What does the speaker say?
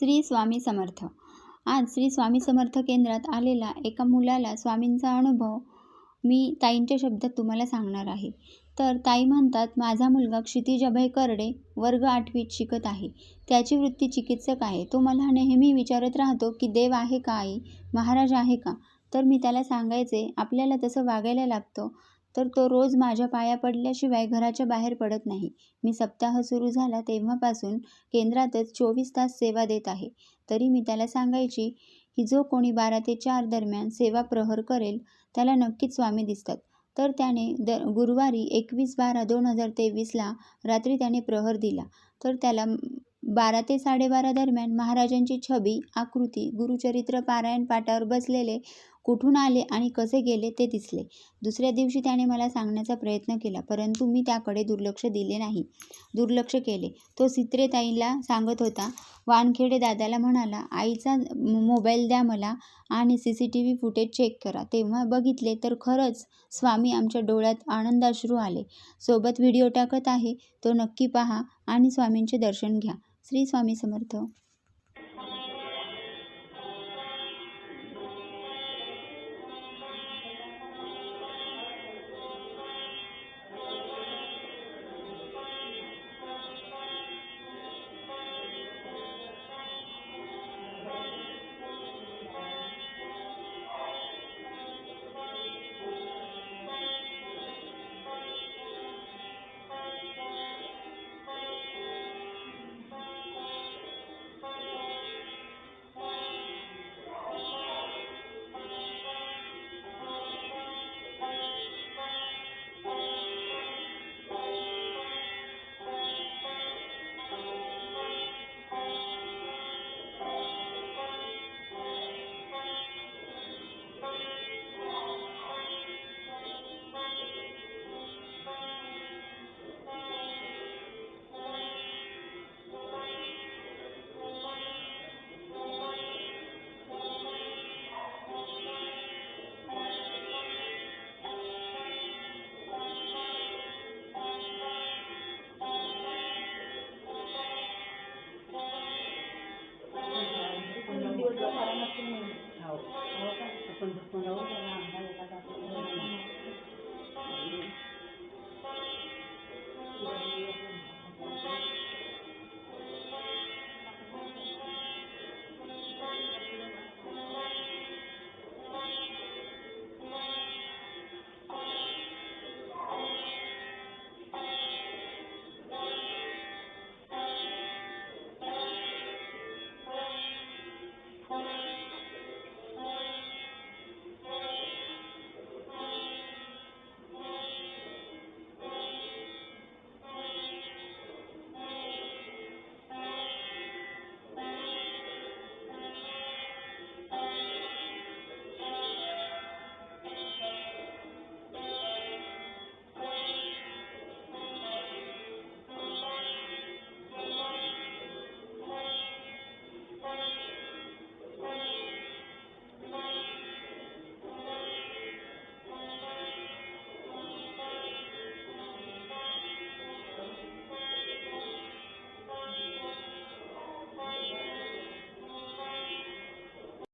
श्री स्वामी समर्थ. आज श्री स्वामी समर्थ केंद्रात आलेला एका मुलाला स्वामींचा अनुभव मी ताईंच्या शब्दात तुम्हाला सांगणार आहे. तर ताई म्हणतात माझा मुलगा क्षितिज अभय करडे वर्ग आठवीत शिकत आहे. त्याची वृत्ती चिकित्सक आहे. तो मला नेहमी विचारत राहतो की देव आहे का आई? महाराज आहे का? तर मी त्याला सांगायचे आपल्याला तसं वागायला लागतं. तर तो रोज माझ्या पाया पडल्याशिवाय घराच्या बाहेर पडत नाही. मी सप्ताह सुरू झाला तेव्हापासून केंद्रातच चोवीस तास सेवा देत आहे. तरी मी त्याला सांगायची की जो कोणी बारा ते चार दरम्यान सेवा प्रहर करेल त्याला नक्कीच स्वामी दिसतात. तर त्याने द गुरुवारी एकवीस बारा दोन हजार तेवीसला रात्री त्याने प्रहर दिला. तर त्याला बारा ते साडेबारा दरम्यान महाराजांची छबी आकृती गुरुचरित्र पारायण पाटावर बसलेले कुठून आले आणि कसे गेले ते दिसले. दुसऱ्या दिवशी त्याने मला सांगण्याचा प्रयत्न केला परंतु मी त्याकडे दुर्लक्ष दिले नाही. दुर्लक्ष केले. तो सित्रेताईला सांगत होता वानखेडे दादाला म्हणाला आईचा मोबाईल द्या मला आणि C C T V footage check करा. तेव्हा बघितले तर खरंच स्वामी आमच्या डोळ्यात आनंदाश्रू आले. सोबत व्हिडिओ टाकत आहे तो नक्की पहा आणि स्वामींचे दर्शन घ्या. श्री स्वामी समर्थ.